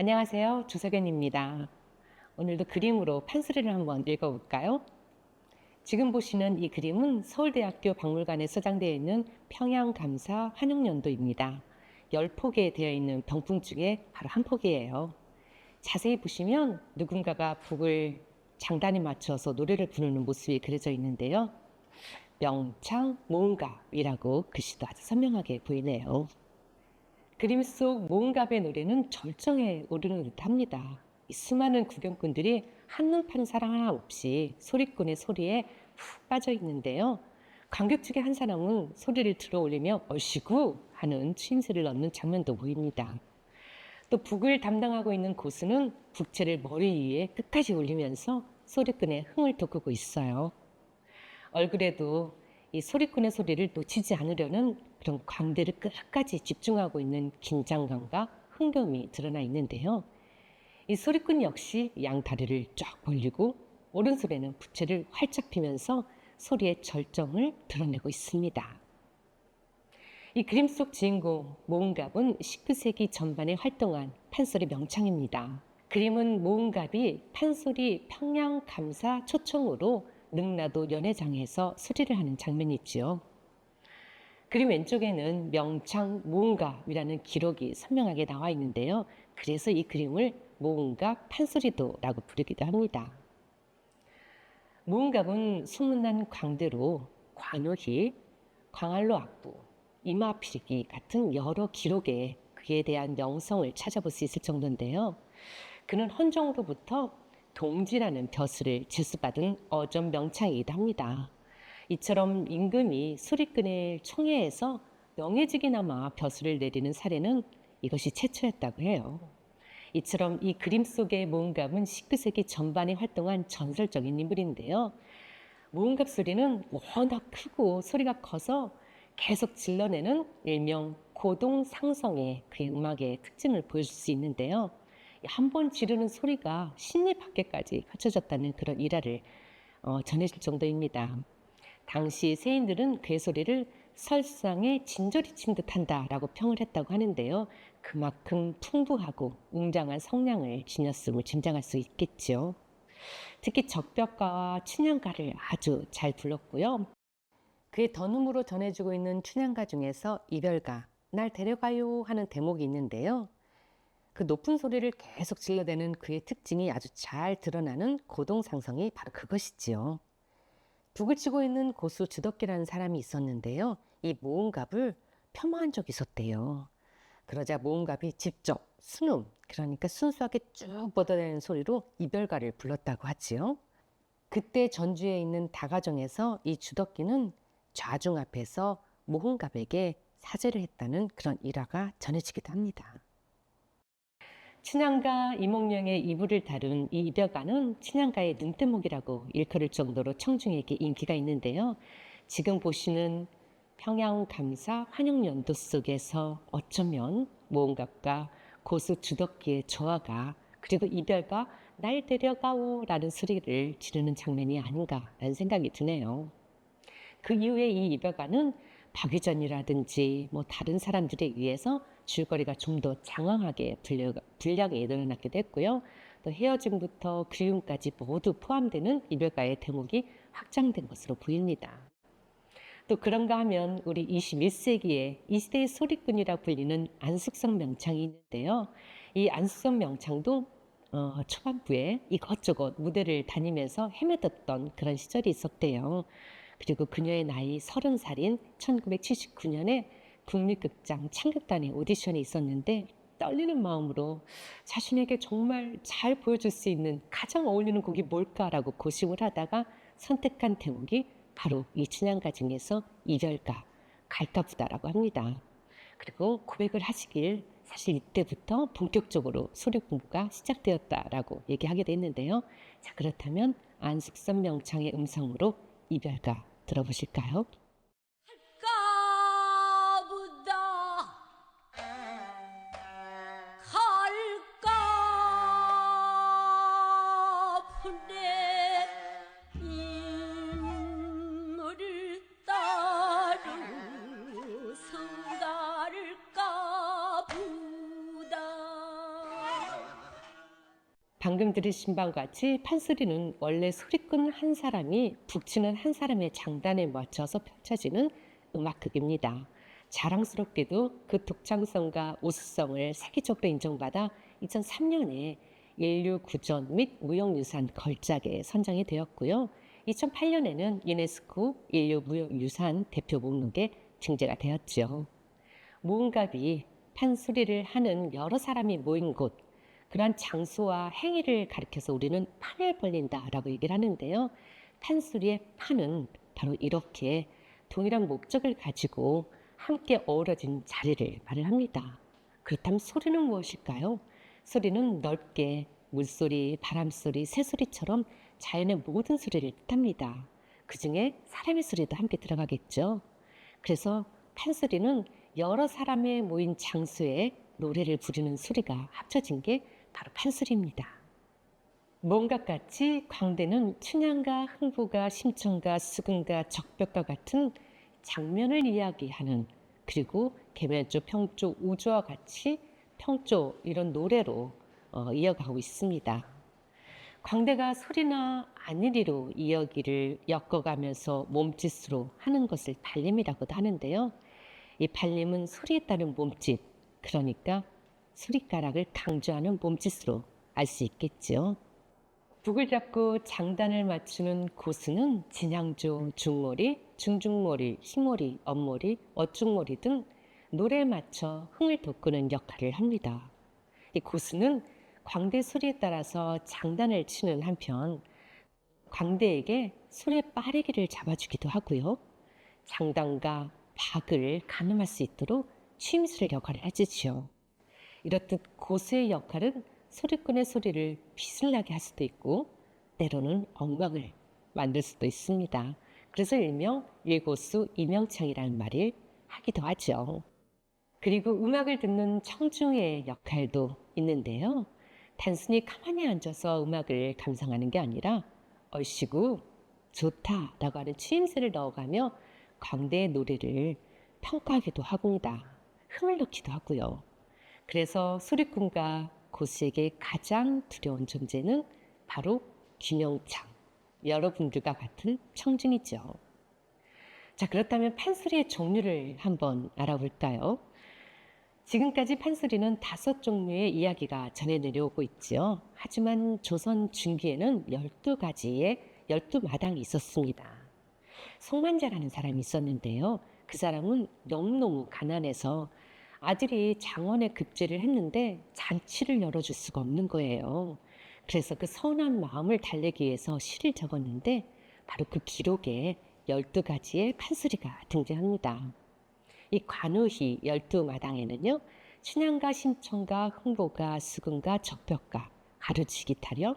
안녕하세요. 주석연입니다. 오늘도 그림으로 판소리를 한번 읽어볼까요? 지금 보시는 이 그림은 서울대학교 박물관에 소장되어 있는 평양감사 환영연도입니다. 10폭에 되어 있는 병풍 중에 바로 한 폭이에요. 자세히 보시면 누군가가 북을 장단에 맞춰서 노래를 부르는 모습이 그려져 있는데요. 명창 모은갑이라고 글씨도 아주 선명하게 보이네요. 그림 속 모은갑의 노래는 절정에 오르는 듯합니다. 수많은 구경꾼들이 한눈 파는 사람 하나 없이 소리꾼의 소리에 푹 빠져 있는데요. 관객 중에 한 사람은 소리를 들어 올리며 얼씨구 하는 추임새를 넣는 장면도 보입니다. 또 북을 담당하고 있는 고수는 북채를 머리 위에 끝까지 올리면서 소리꾼의 흥을 돋구고 있어요. 얼굴에도 이 소리꾼의 소리를 놓치지 않으려는 그런 광대를 끝까지 집중하고 있는 긴장감과 흥겨움이 드러나 있는데요. 이 소리꾼 역시 양 다리를 쫙 벌리고 오른손에는 부채를 활짝 피면서 소리의 절정을 드러내고 있습니다. 이 그림 속 주인공 모은갑은 19세기 전반에 활동한 판소리 명창입니다. 그림은 모은갑이 판소리 평양 감사 초청으로 능라도 연회장에서 수리를 하는 장면이 있지요. 그림 왼쪽에는 명창 모은갑이라는 기록이 선명하게 나와 있는데요. 그래서 이 그림을 모은갑 판소리도라고 부르기도 합니다. 모은갑은 소문난 광대로 관우희, 광안로 악부, 이마필기 같은 여러 기록에 그에 대한 명성을 찾아볼 수 있을 정도인데요. 그는 헌정으로부터 동지라는 벼슬을 제수받은 어전 명창이기도 합니다. 이처럼 임금이 수리꾼의 총회에서 명예직이나마 벼슬을 내리는 사례는 이것이 최초였다고 해요. 이처럼 이 그림 속의 모은갑은 19세기 전반에 활동한 전설적인 인물인데요. 모은갑 소리는 워낙 크고 소리가 커서 계속 질러내는 일명 고동상성의 그의 음악의 특징을 보여줄 수 있는데요. 한 번 지르는 소리가 심리 밖에까지 펼쳐졌다는 그런 일화를 어, 전해줄 정도입니다. 당시 세인들은 그의 소리를 설상에 진저리 친 듯한다라고 평을 했다고 하는데요. 그만큼 풍부하고 웅장한 성량을 지녔음을 짐작할 수 있겠죠. 특히 적벽가와 춘향가를 아주 잘 불렀고요. 그의 던음으로 전해주고 있는 춘향가 중에서 이별가, 날 데려가요 하는 대목이 있는데요. 그 높은 소리를 계속 질러대는 그의 특징이 아주 잘 드러나는 고동상성이 바로 그것이지요. 북을 치고 있는 고수 주덕기라는 사람이 있었는데요. 이 모은갑을 폄하한 적이 있었대요. 그러자 모은갑이 직접 순음, 그러니까 순수하게 쭉 뻗어내는 소리로 이별가를 불렀다고 하지요. 그때 전주에 있는 다가정에서 이 주덕기는 좌중 앞에서 모은갑에게 사죄를 했다는 그런 일화가 전해지기도 합니다. 친양가 이몽룡의 이불을 다룬 이 이별가는 친양가의 눈대목이라고 일컬을 정도로 청중에게 인기가 있는데요. 지금 보시는 평양감사 환영연도 속에서 어쩌면 모은갑과 고수 주덕기의 조화가 그리고 이별가 날 데려가오 라는 소리를 지르는 장면이 아닌가라는 생각이 드네요. 그 이후에 이 이별가는 박유전이라든지 뭐 다른 사람들에 의해서 줄거리가 좀 더 장황하게 분량이 늘어났게 됐고요. 또 헤어짐부터 그리움까지 모두 포함되는 이별가의 대목이 확장된 것으로 보입니다. 또 그런가 하면 우리 21세기에 이 시대의 소리꾼이라 불리는 안숙성 명창이 있는데요. 이 안숙성 명창도 어, 초반부에 이것저것 무대를 다니면서 헤매뒀던 그런 시절이 있었대요. 그리고 그녀의 나이 30살인 1979년에 국립극장 창극단의 오디션이 있었는데 떨리는 마음으로 자신에게 정말 잘 보여줄 수 있는 가장 어울리는 곡이 뭘까라고 고심을 하다가 선택한 대목이 바로 이 춘향가 중에서 이별가 갈까보다라고 합니다. 그리고 고백을 하시길 사실 이때부터 본격적으로 소리 공부가 시작되었다라고 얘기하게 됐는데요. 자 그렇다면 안숙선 명창의 음성으로 이별가 들어보실까요? 들으신 바와 같이 판소리는 원래 소리꾼 한 사람이 북치는 한 사람의 장단에 맞춰서 펼쳐지는 음악극입니다. 자랑스럽게도 그 독창성과 우수성을 세계적으로 인정받아 2003년에 인류 구전 및 무형유산 걸작에 선정이 되었고요. 2008년에는 유네스코 인류 무형유산 대표 목록에 등재가 되었죠. 모음갑이 판소리를 하는 여러 사람이 모인 곳, 그러한 장소와 행위를 가리켜서 우리는 판을 벌린다라고 얘기를 하는데요. 판소리의 판은 바로 이렇게 동일한 목적을 가지고 함께 어우러진 자리를 말을 합니다. 그렇다면 소리는 무엇일까요? 소리는 넓게 물소리, 바람소리, 새소리처럼 자연의 모든 소리를 뜻합니다. 그 중에 사람의 소리도 함께 들어가겠죠. 그래서 판소리는 여러 사람의 모인 장소에 노래를 부르는 소리가 합쳐진 게 바로 판소리입니다. 뭔가 같이 광대는 춘향과 흥부가 심청과 수근과 적벽과 같은 장면을 이야기하는 그리고 계면조, 평조, 우조와 같이 평조 이런 노래로 어, 이어가고 있습니다. 광대가 소리나 안일이로 이야기를 엮어가면서 몸짓으로 하는 것을 발림이라고도 하는데요. 이 발림은 소리에 따른 몸짓, 그러니까 소리가락을 강조하는 몸짓으로 알 수 있겠죠. 북을 잡고 장단을 맞추는 고수는 진양조, 중머리, 중중머리, 흰머리, 엄머리, 어중머리 등 노래에 맞춰 흥을 돋구는 역할을 합니다. 이 고수는 광대 소리에 따라서 장단을 치는 한편 광대에게 소리의 빠르기를 잡아주기도 하고요. 장단과 박을 가늠할 수 있도록 취임술 역할을 해주지요. 이렇듯 고수의 역할은 소리꾼의 소리를 빛을 나게 할 수도 있고 때로는 엉망을 만들 수도 있습니다. 그래서 일명 일고수 이명창이라는 말을 하기도 하죠. 그리고 음악을 듣는 청중의 역할도 있는데요. 단순히 가만히 앉아서 음악을 감상하는 게 아니라 얼씨구 좋다라고 하는 추임새를 넣어가며 광대의 노래를 평가하기도 합니다. 흥을 넣기도 하고요. 그래서 소리꾼과 고수에게 가장 두려운 존재는 바로 김영창, 여러분들과 같은 청중이죠. 자, 그렇다면 판소리의 종류를 한번 알아볼까요? 지금까지 판소리는 다섯 종류의 이야기가 전해 내려오고 있지요. 하지만 조선 중기에는 12가지의 12마당이 있었습니다. 송만자라는 사람이 있었는데요. 그 사람은 너무너무 가난해서 아들이 장원에 급제를 했는데 잔치를 열어줄 수가 없는 거예요. 그래서 그 선한 마음을 달래기 위해서 시를 적었는데 바로 그 기록에 12가지의 판소리가 등장합니다. 이 관우희 열두 마당에는요. 춘향과 심청과 흥보가 수근과 적벽가 가루치기 타령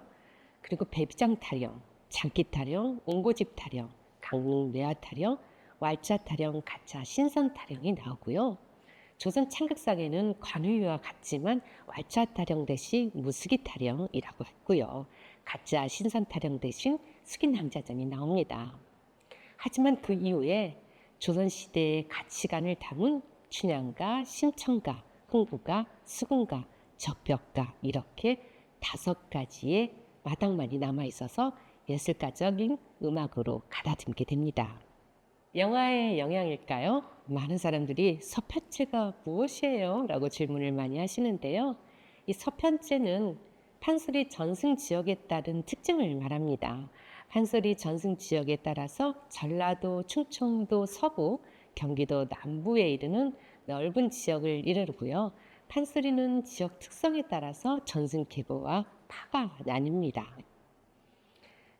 그리고 배비장 타령 장기 타령 옹고집 타령 강릉 뇌화 타령 왈자 타령 가차 신선 타령이 나오고요. 조선 창극상에는 관우유와 같지만 왈자 타령 대신 무수기 타령이라고 했고요. 가짜 신선 타령 대신 숙인 낭자전이 나옵니다. 하지만 그 이후에 조선시대의 가치관을 담은 춘향가, 심청가, 흥부가, 수군가, 적벽가 이렇게 다섯 가지의 마당만이 남아 있어서 예술가적인 음악으로 가다듬게 됩니다. 영화의 영향일까요? 많은 사람들이 서편제가 무엇이에요? 라고 질문을 많이 하시는데요. 이 서편제는 판소리 전승 지역에 따른 특징을 말합니다. 판소리 전승 지역에 따라서 전라도, 충청도 서부, 경기도 남부에 이르는 넓은 지역을 이르고요. 판소리는 지역 특성에 따라서 전승 계보와 파가 나뉩니다.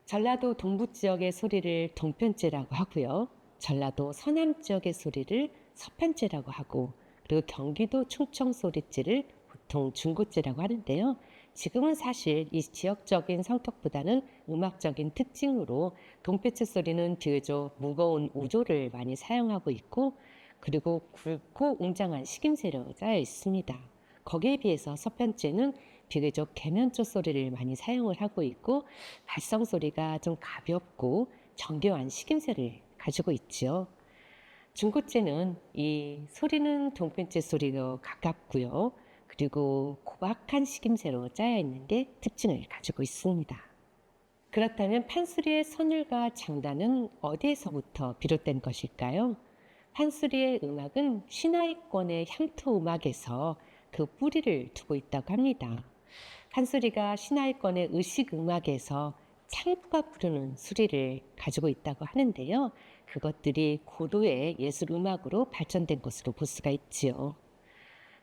전라도 동부 지역의 소리를 동편제라고 하고요. 전라도 서남 지역의 소리를 서편제라고 하고 그리고 경기도 충청 소리지를 보통 중고제라고 하는데요. 지금은 사실 이 지역적인 성격보다는 음악적인 특징으로 동패치 소리는 비교적 무거운 우조를 많이 사용하고 있고 그리고 굵고 웅장한 식임새로 짜여 있습니다. 거기에 비해서 서편제는 비교적 계면조 소리를 많이 사용을 하고 있고 발성 소리가 좀 가볍고 정교한 식임새를 가지고 있지요. 중고제는 이 소리는 동편제 소리로 가깝고요. 그리고 고박한 식임새로 짜여 있는 게 특징을 가지고 있습니다. 그렇다면 판소리의 선율과 장단은 어디에서부터 비롯된 것일까요? 판소리의 음악은 신하위권의 향토 음악에서 그 뿌리를 두고 있다고 합니다. 판소리가 신하위권의 의식 음악에서 창과 부르는 수리를 가지고 있다고 하는데요. 그것들이 고도의 예술 음악으로 발전된 것으로 볼 수가 있지요.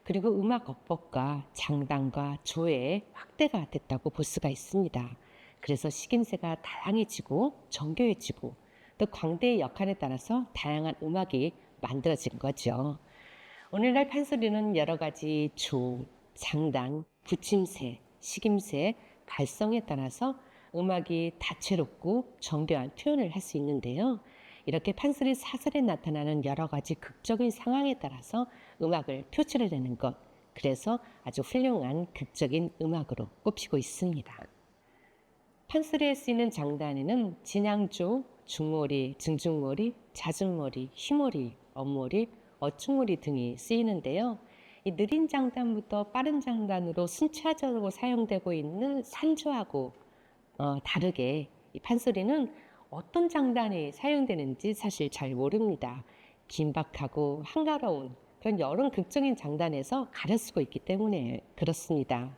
그리고 음악 어법과 장단과 조의 확대가 됐다고 볼 수가 있습니다. 그래서 식임새가 다양해지고 정교해지고 또 광대의 역할에 따라서 다양한 음악이 만들어진 거죠. 오늘날 판소리는 여러 가지 조, 장단, 붙임새, 식임새, 발성에 따라서 음악이 다채롭고 정교한 표현을 할 수 있는데요. 이렇게 판소리 사설에 나타나는 여러 가지 극적인 상황에 따라서 음악을 표출해내는 것. 그래서 아주 훌륭한 극적인 음악으로 꼽히고 있습니다. 판소리에 쓰이는 장단에는 진양조, 중머리, 증중머리, 자중머리, 휘머리, 엄머리, 어충머리 등이 쓰이는데요. 이 느린 장단부터 빠른 장단으로 순차적으로 사용되고 있는 산조하고 어, 다르게 이 판소리는 어떤 장단이 사용되는지 사실 잘 모릅니다. 긴박하고 한가로운 그런 여러 극적인 장단에서 가려쓰고 있기 때문에 그렇습니다.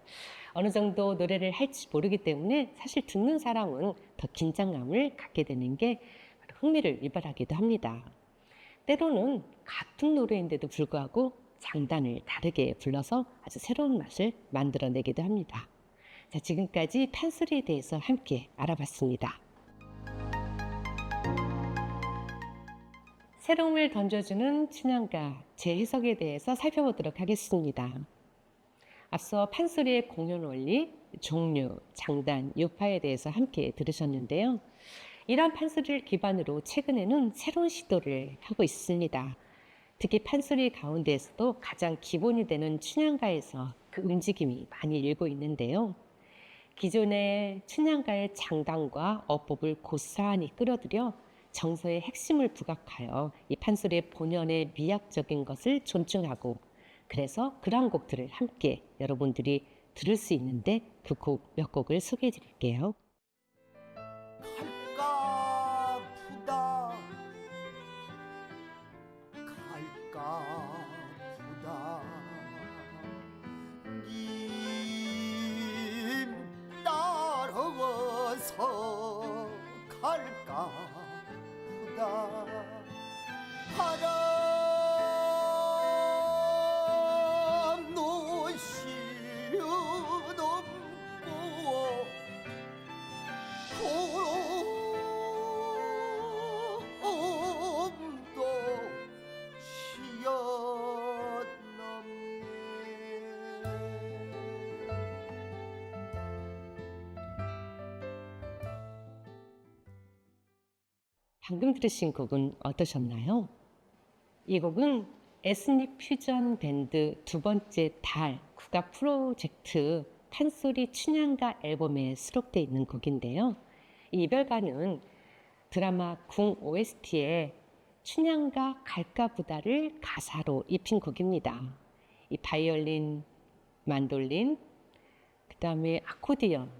어느 정도 노래를 할지 모르기 때문에 사실 듣는 사람은 더 긴장감을 갖게 되는 게 흥미를 유발하기도 합니다. 때로는 같은 노래인데도 불구하고 장단을 다르게 불러서 아주 새로운 맛을 만들어내기도 합니다. 자, 지금까지 판소리에 대해서 함께 알아봤습니다. 새로움을 던져주는 춘향가 재해석에 대해서 살펴보도록 하겠습니다. 앞서 판소리의 공연 원리, 종류, 장단, 유파에 대해서 함께 들으셨는데요. 이러한 판소리를 기반으로 최근에는 새로운 시도를 하고 있습니다. 특히 판소리 가운데에서도 가장 기본이 되는 춘향가에서 그 움직임이 많이 일고 있는데요. 기존의 춘향가의 장단과 어법을 고스란히 끌어들여 정서의 핵심을 부각하여 이 판소리의 본연의 미학적인 것을 존중하고 그래서 그러한 곡들을 함께 여러분들이 들을 수 있는데 그 곡 몇 곡을 소개해 드릴게요. 방금 들으신 곡은 어떠셨나요? 이 곡은 에스닉 퓨전 밴드 두 번째 달 국악 프로젝트 판소리 춘향가 앨범에 수록되어 있는 곡인데요. 이 이별가는 드라마 궁 OST에 춘향가 갈까 보다를 가사로 입힌 곡입니다. 이 바이올린, 만돌린, 그 다음에 아코디언,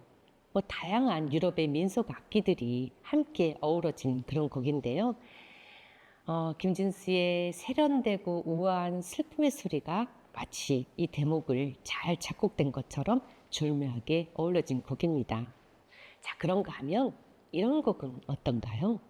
뭐 다양한 유럽의 민속 악기들이 함께 어우러진 그런 곡인데요. 어, 김진수의 세련되고 우아한 슬픔의 소리가 마치 이 대목을 잘 작곡된 것처럼 절묘하게 어우러진 곡입니다. 자, 그런가 하면 이런 곡은 어떤가요?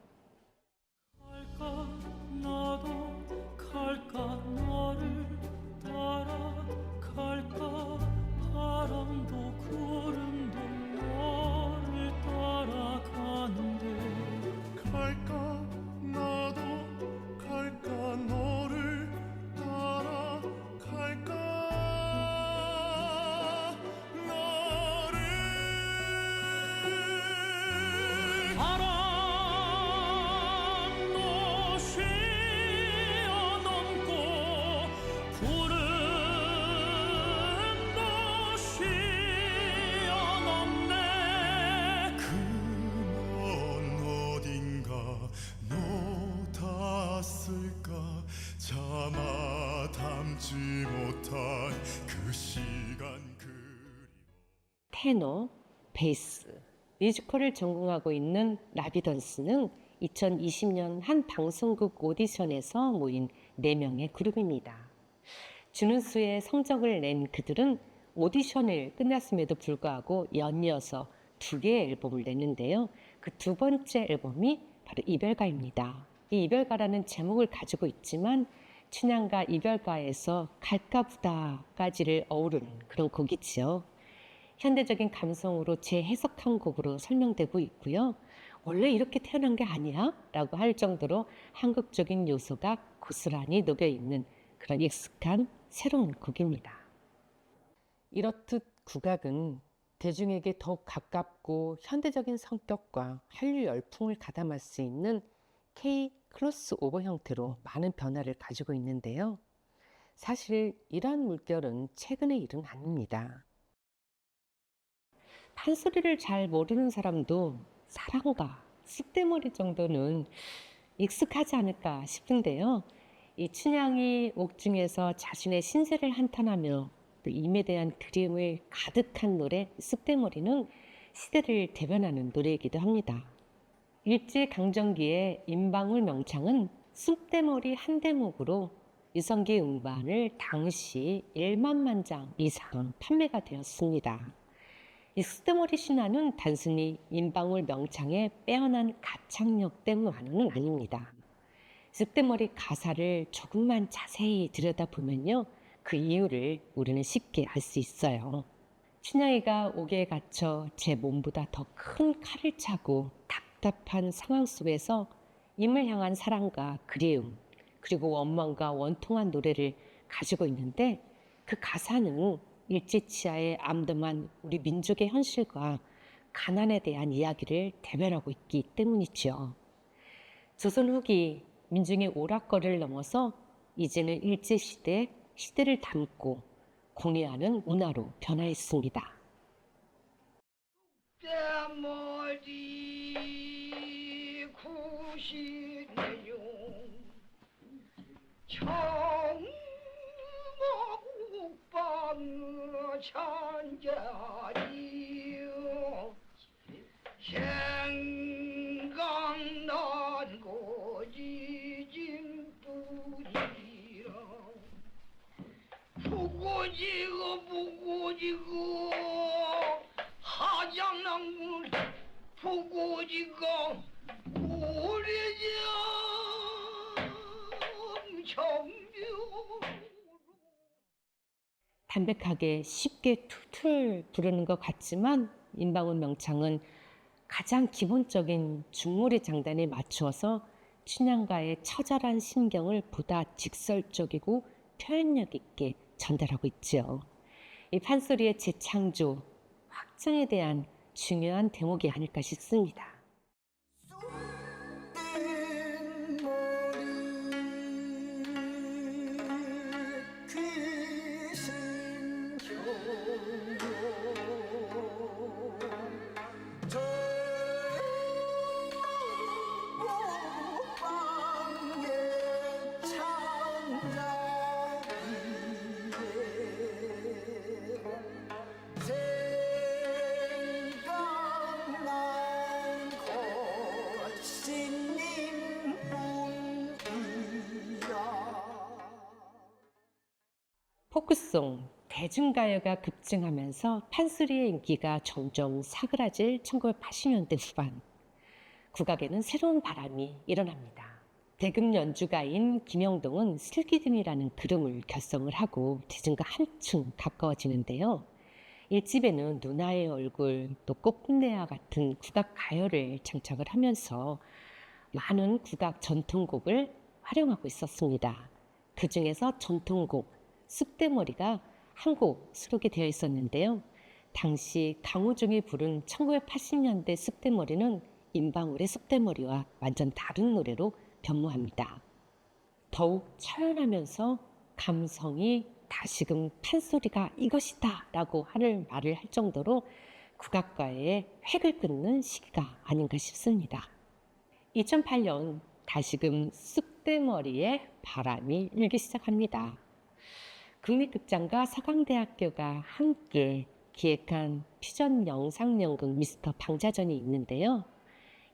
테너, 베이스, 뮤지컬을 전공하고 있는 라비던스는 2020년 한 방송국 오디션에서 모인 4명의 그룹입니다. 준우수의 성적을 낸 그들은 오디션을 끝났음에도 불구하고 연이어서 두 개의 앨범을 냈는데요. 그 두 번째 앨범이 바로 이별가입니다. 이 이별가라는 제목을 가지고 있지만 춘향과 이별가에서 갈까부다까지를 어우르는 그런 곡이지요. 현대적인 감성으로 재해석한 곡으로 설명되고 있고요. 원래 이렇게 태어난 게 아니야? 라고 할 정도로 한국적인 요소가 고스란히 녹여 있는 그런 익숙한 새로운 곡입니다. 이렇듯 국악은 대중에게 더욱 가깝고 현대적인 성격과 한류 열풍을 가담할 수 있는 K 크로스오버 형태로 많은 변화를 가지고 있는데요. 사실 이러한 물결은 최근의 일은 아닙니다. 판소리를 잘 모르는 사람도 사랑과 쑥대머리 정도는 익숙하지 않을까 싶은데요. 이 춘향이 옥중에서 자신의 신세를 한탄하며 또 임에 대한 그리움을 가득한 노래 쑥대머리는 시대를 대변하는 노래이기도 합니다. 일제 강점기에 임방울 명창은 쑥대머리 한 대목으로 유성기 음반을 당시 1만 만 장 이상 판매가 되었습니다. 이 쑥대머리 신화는 단순히 임방울 명창의 빼어난 가창력 때문만은 아닙니다. 쑥대머리 가사를 조금만 자세히 들여다보면요. 그 이유를 우리는 쉽게 알 수 있어요. 춘향이가 옥에 갇혀 제 몸보다 더 큰 칼을 차고 답답한 상황 속에서 임을 향한 사랑과 그리움, 그리고 원망과 원통한 노래를 가지고 있는데 그 가사는 일제치하에 암담한 우리 민족의 현실과 가난에 대한 이야기를 대변하고 있기 때문이지요. 조선 후기 민중의 오락거리를 넘어서 이제는 일제시대 시대를 담고 공유하는 문화로 변화했습니다. 목방 찬자리요 생강난 고지진 뿌리라 부고지고 부고지고 하장난군 부고지고 우리정 담백하게 쉽게 툴툴 부르는 것 같지만 임방울 명창은 가장 기본적인 중무리 장단에 맞추어서 춘향가의 처절한 심경을 보다 직설적이고 표현력 있게 전달하고 있지요. 이 판소리의 재창조, 확장에 대한 중요한 대목이 아닐까 싶습니다. 포크송, 대중가요가 급증하면서 판소리의 인기가 점점 사그라질 1980년대 후반. 국악에는 새로운 바람이 일어납니다. 대금 연주가인 김영동은 슬기등이라는 그룹을 결성을 하고 대중과 한층 가까워지는데요. 일집에는 누나의 얼굴, 또 꽃분내와 같은 국악 가요를 장착을 하면서 많은 국악 전통곡을 활용하고 있었습니다. 그 중에서 전통곡 쑥대머리가 한 곡 수록이 되어 있었는데요. 당시 강호중이 부른 1980년대 쑥대머리는 임방울의 쑥대머리와 완전 다른 노래로 변모합니다. 더욱 처연하면서 감성이 다시금 판소리가 이것이다 라고 하는 말을 할 정도로 국악과의 획을 끊는 시기가 아닌가 싶습니다. 2008년 다시금 쑥대머리의 바람이 일기 시작합니다. 국립극장과 서강대학교가 함께 기획한 퓨전 영상연극 미스터 방자전이 있는데요.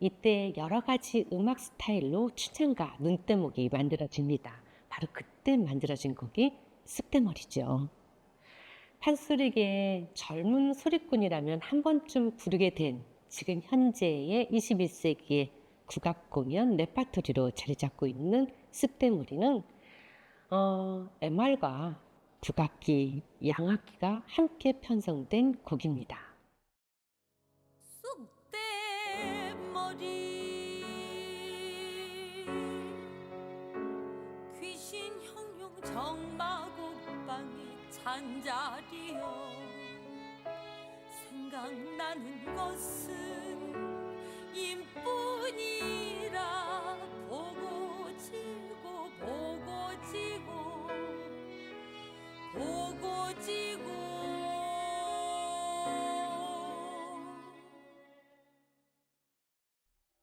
이때 여러 가지 음악 스타일로 춘향과 눈대목이 만들어집니다. 바로 그때 만들어진 곡이 쑥대머리죠. 판소리계의 젊은 소리꾼이라면 한 번쯤 부르게 된 지금 현재의 21세기의 국악 공연 레파토리로 자리 잡고 있는 쑥대머리는 어, MR과 국악기, 양악기가 함께 편성된 곡입니다. 잔자리여 생각나는 것은 임뿐이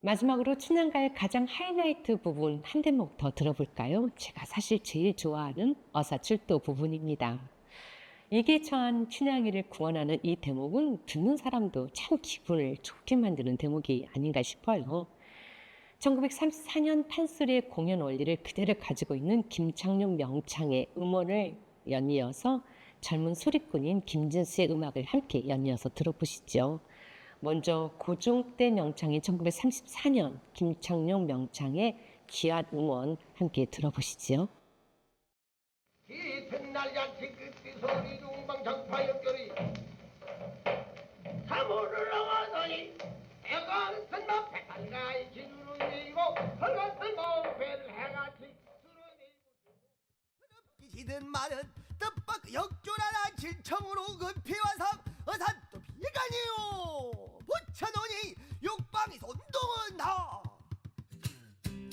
마지막으로 춘향가의 가장 하이라이트 부분 한 대목 더 들어볼까요? 제가 사실 제일 좋아하는 어사출도 부분입니다. 이게 처한 춘향이를 구원하는 이 대목은 듣는 사람도 참 기분을 좋게 만드는 대목이 아닌가 싶어요. 1934년 판소리의 공연 원리를 그대로 가지고 있는 김창룡 명창의 음원을 연이어서 젊은 소리꾼인 김진수의 음악을 함께 연이어서 들어보시죠. 먼저 고종대 명창인 1934년 김창룡 명창의 귀한 음원 함께 들어보시죠. 깊은 날잔치 끝이 소리 중방장파 역결이 사물을 나가더니 애가 쓴마 백한가의 기준을 내리고 헐같은 몸배를 해같 이 쓸어내고 기든 말은 뜻밖 역조라나 진청으로 급히 와서 어산또 비가니요. 붙여놓으니 육방에서 운동은 다.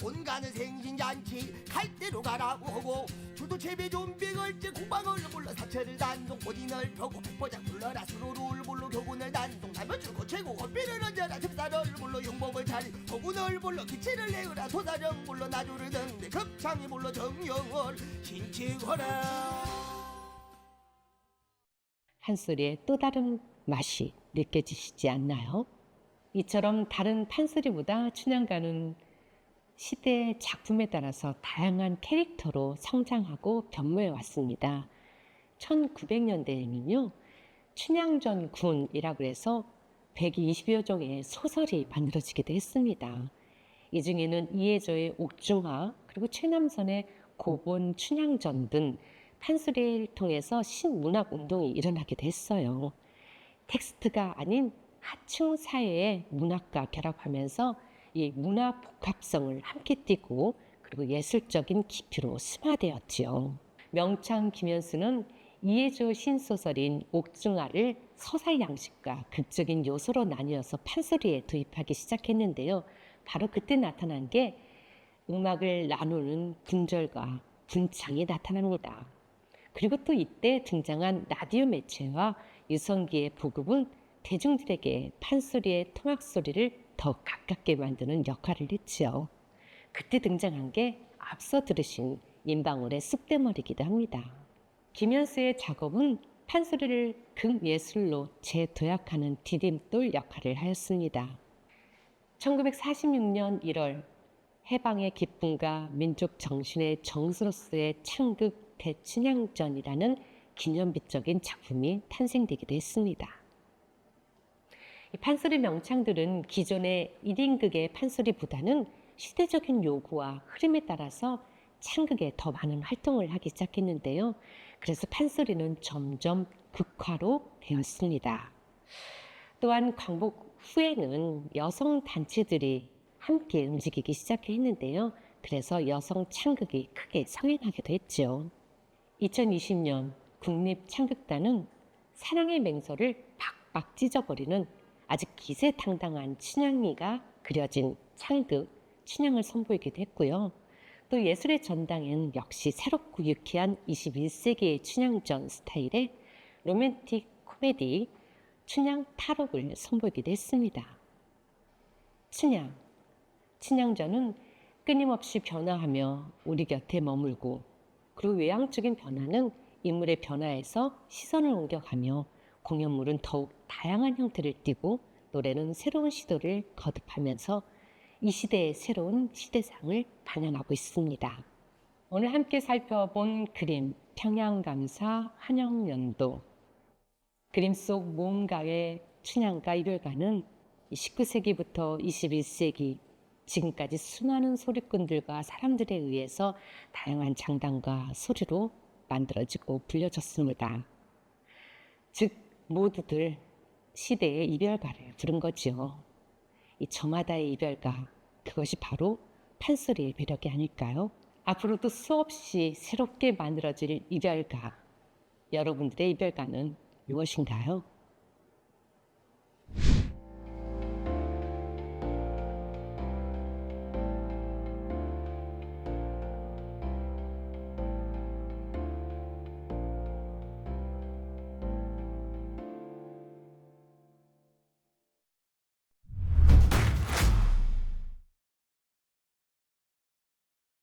온가는 생신잔치 갈 대로 가라고 하고 주도 채비 좀비 걸제 공방을 불러 사체를 단동 고딘을 펴고 백보장 불러라 수로를 불러 교군을 단동 담벼줄 고채고 고비를 얹어라 집사를 불러 용복을 차리 고군을 불러 기치를 내으라 소사령 불러 나주를 등대. 급창이 불러 정영을 신칭하라. 한 소리에 또 다른 맛이 느껴지시지 않나요? 이처럼 다른 판소리보다 춘향가는 시대의 작품에 따라서 다양한 캐릭터로 성장하고 변모해 왔습니다. 1900년대에는요, 춘향전 군이라고 해서 120여 종의 소설이 만들어지기도 했습니다. 이 중에는 이해조의 옥중화, 그리고 최남선의 고본 춘향전 등 판소리를 통해서 신문학 운동이 일어나기도 했어요. 텍스트가 아닌 하층 사회의 문학과 결합하면서 이 문화 복합성을 함께 띠고 그리고 예술적인 깊이로 심화되었지요. 명창 김현수는 이해조 신소설인 옥중화를 서사 양식과 극적인 요소로 나뉘어서 판소리에 도입하기 시작했는데요. 바로 그때 나타난 게 음악을 나누는 분절과 분창이 나타납니다. 그리고 또 이때 등장한 라디오 매체와 유성기의 보급은 대중들에게 판소리의 통학 소리를 더 가깝게 만드는 역할을 했지요. 그때 등장한 게 앞서 들으신 임방울의 쑥대머리이기도 합니다. 김현수의 작업은 판소리를 극예술로 재도약하는 디딤돌 역할을 하였습니다. 1946년 1월 해방의 기쁨과 민족 정신의 정수로서의 창극 대춘향전이라는 기념비적인 작품이 탄생되기도 했습니다. 이 판소리 명창들은 기존의 1인극의 판소리보다는 시대적인 요구와 흐름에 따라서 창극에 더 많은 활동을 하기 시작했는데요. 그래서 판소리는 점점 극화로 되었습니다. 또한 광복 후에는 여성 단체들이 함께 움직이기 시작했는데요. 그래서 여성 창극이 크게 성행하기도 했죠. 2020년 국립창극단은 사랑의 맹서를 박박 찢어버리는 아직 기세당당한 춘향이가 그려진 창극 춘향을 선보이기도 했고요. 또 예술의 전당엔 역시 새롭고 유쾌한 21세기의 춘향전 스타일의 로맨틱 코미디 춘향 탈옥을 선보이기도 했습니다. 춘향, 춘향전은 끊임없이 변화하며 우리 곁에 머물고 그리고 외향적인 변화는 인물의 변화에서 시선을 옮겨가며 공연물은 더욱 다양한 형태를 띠고 노래는 새로운 시도를 거듭하면서 이 시대의 새로운 시대상을 반영하고 있습니다. 오늘 함께 살펴본 그림 평양감사 한영연도 그림 속 모음가의 춘향가 이별가는 19세기부터 21세기 지금까지 수많은 소리꾼들과 사람들에 의해서 다양한 장단과 소리로 만들어지고 불려졌습니다. 즉 모두들 시대의 이별가를 부른 거지요. 이 저마다의 이별가 그것이 바로 판소리의 매력이 아닐까요? 앞으로도 수없이 새롭게 만들어질 이별가 여러분들의 이별가는 무엇인가요?